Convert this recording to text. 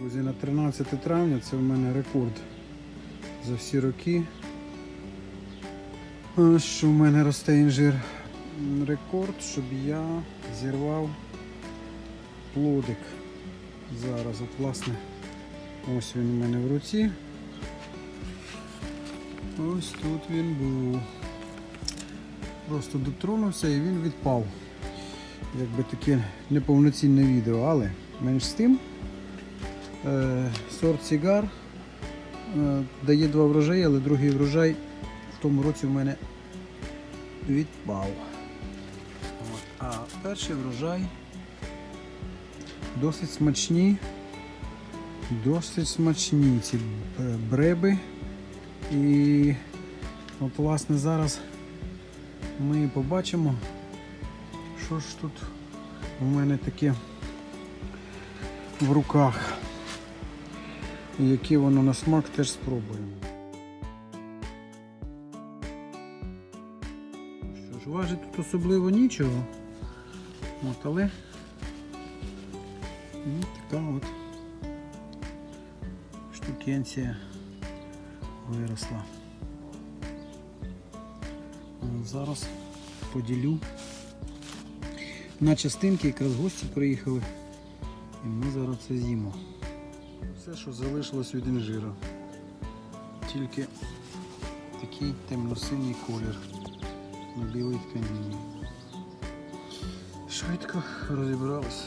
Друзі, на 13 травня це в мене рекорд за всі роки. Що в мене росте інжир. Рекорд, щоб я зірвав плодик. Зараз, от власне, ось він у мене в руці. Ось тут він був. Просто дотронувся і він відпав. Якби таке неповноцінне відео, але менш з тим. Е, сорт Сігар е, дає два врожаї, але другий врожай в тому році в мене відпав. А перший врожай досить смачні, досить смачні ці бреби. І от власне зараз ми побачимо, що ж тут у мене таке в руках. І яке воно на смак теж спробуємо. Що ж, важить тут особливо нічого. От, але ну, така от штукенція виросла. Зараз поділю на частинки, якраз гості приїхали. І ми зараз це з'їмо. Все, що залишилось від інжира. Тільки такий темно-синій колір на білій тканині. Швидко розібрались.